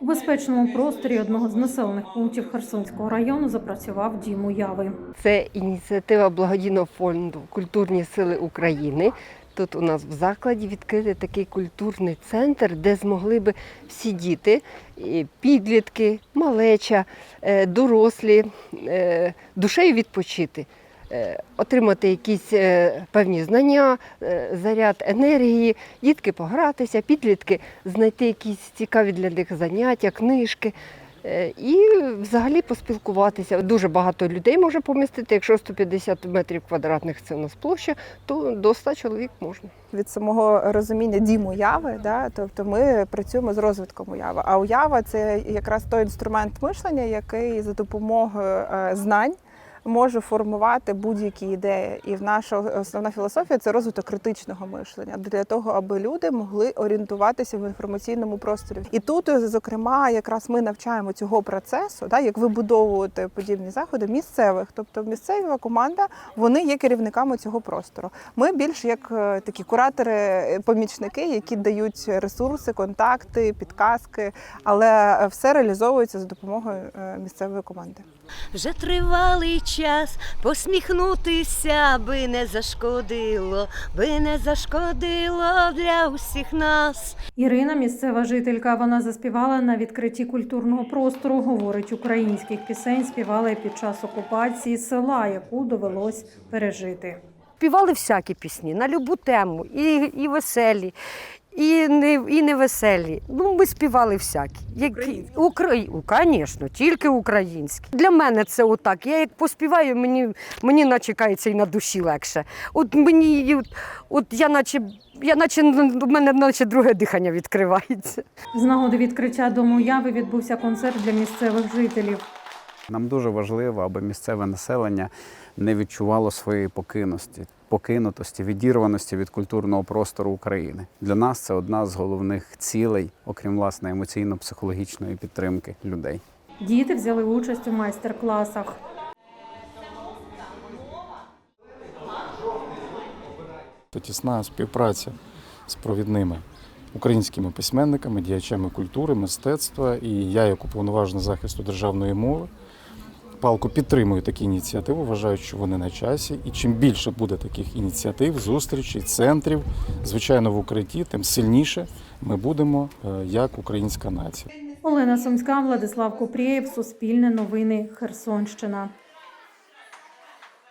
У безпечному просторі одного з населених пунктів Херсонського району запрацював дім уяви. Це ініціатива благодійного фонду Культурні сили України. Тут у нас в закладі відкрити такий культурний центр, де змогли би всі діти, підлітки, малеча, е, дорослі е, душею відпочити, отримати якісь е, певні знання, е, заряд енергії, дітки погратися, підлітки знайти якісь цікаві для них заняття, книжки. Е, І взагалі поспілкуватися. Дуже багато людей може помістити. Якщо 150 метрів квадратних це у нас площа, то до 100 чоловік можна. від самого розуміння дім уяви, да, тобто ми працюємо з розвитком уяви. А уява це якраз той інструмент мишлення, який за допомогою е, знань. Може формувати будь-які ідеї, і в наша основна філософія це розвиток критичного мишлення для того, аби люди могли орієнтуватися в інформаційному просторі. І тут, зокрема, якраз ми навчаємо цього процесу, да, як вибудовувати подібні заходи місцевих. Тобто, місцева команда вони є керівниками цього простору. Ми більш як е, такі куратори-помічники, які дають ресурси, контакти, підказки, але все реалізовується за допомогою е, місцевої команди. Вже тривалий час посміхнутися би не зашкодило, би не зашкодило для усіх нас. Ірина, місцева жителька, вона заспівала на відкритті культурного простору. Говорить, українських пісень співали під час окупації села, яку довелось пережити. співали всякі пісні на любу тему, і, і веселі, і не, і невеселі. Ну, ми співали всякі. Які, Украї... У, Звісно, тільки українські. Для мене це отак. Я як поспіваю, мені, мені наче кається і на душі легше. От мені, от, от я наче, я наче, у мене наче друге дихання відкривається. З нагоди відкриття дому уяви відбувся концерт для місцевих жителів. Нам дуже важливо, аби місцеве населення не відчувало своєї покинутості, покинутості, відірваності від культурного простору України. Для нас це одна з головних цілей, окрім власне емоційно-психологічної підтримки людей. Діти взяли участь у майстер-класах. Тісна співпраця з провідними українськими письменниками, діячами культури, мистецтва. І я, як уповноважений захисту державної мови, палко підтримую такі ініціативи, вважаю, що вони на часі. І чим більше буде таких ініціатив, зустрічей, центрів, звичайно, в укритті, тим сильніше ми будемо е, як українська нація. Олена Сумська, Владислав Купрієв, Суспільне новини, Херсонщина.